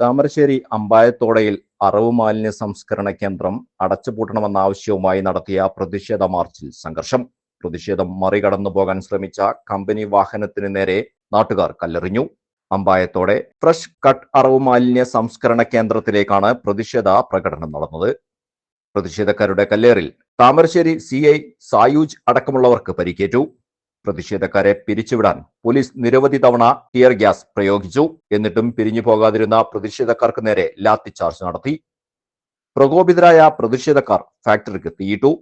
താമരശ്ശേരി അമ്പായത്തോടയിൽ അറവ് മാലിന്യ സംസ്കരണ കേന്ദ്രം അടച്ചുപൂട്ടണമെന്ന ആവശ്യവുമായി നടത്തിയ പ്രതിഷേധ മാർച്ചിൽ സംഘർഷം. പ്രതിഷേധം മറികടന്നു പോകാൻ ശ്രമിച്ച കമ്പനി വാഹനത്തിന് നേരെ നാട്ടുകാർ കല്ലെറിഞ്ഞു. അമ്പായത്തോടെ ഫ്രഷ് കട്ട് അറവ് മാലിന്യ സംസ്കരണ കേന്ദ്രത്തിലേക്കാണ് പ്രതിഷേധ പ്രകടനം നടന്നത്. പ്രതിഷേധക്കാരുടെ കല്ലേറിൽ താമരശ്ശേരി സി ഐ സായൂജ് അടക്കമുള്ളവർക്ക് പരിക്കേറ്റു. പ്രതിഷേധക്കാരെ പിരിച്ചുവിടാൻ പോലീസ് നിരവധി തവണ ടിയർ ഗ്യാസ് പ്രയോഗിച്ചു എന്നിട്ടും പിരിഞ്ഞു പോകാതിരുന്ന പ്രതിഷേധക്കാർക്ക് നേരെ ലാത്തി ചാർജ് നടത്തി പ്രകോപിതരായ പ്രതിഷേധക്കാർ ഫാക്ടറിക്ക് തീയിട്ടു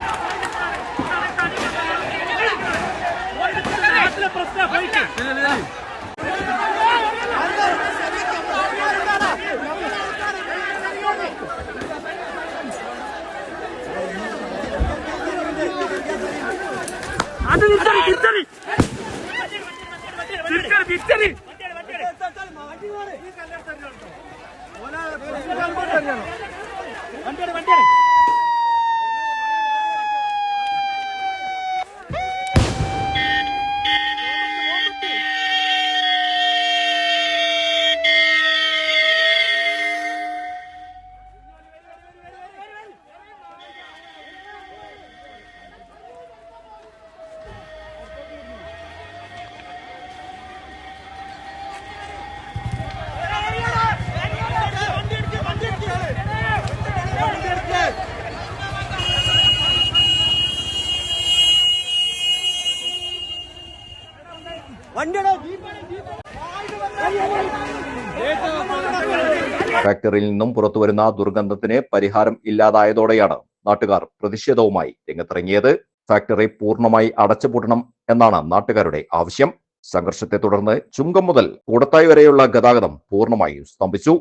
അത് തിരിച്ചറി തിരിച്ചറി തിരിച്ചറി തിരിച്ചടി വണ്ടിയാണ് വണ്ടിയാണ് ഫാക്ടറിയിൽ നിന്നും പുറത്തുവരുന്ന ദുർഗന്ധത്തിന് പരിഹാരം ഇല്ലാതായതോടെയാണ് നാട്ടുകാർ പ്രതിഷേധവുമായി രംഗത്തിറങ്ങിയത്. ഫാക്ടറി പൂർണമായി അടച്ചുപൂട്ടണം എന്നാണ് നാട്ടുകാരുടെ ആവശ്യം. സംഘർഷത്തെ തുടർന്ന് ചുങ്കം മുതൽ കൂടത്തായി വരെയുള്ള ഗതാഗതം പൂർണമായും സ്തംഭിച്ചു.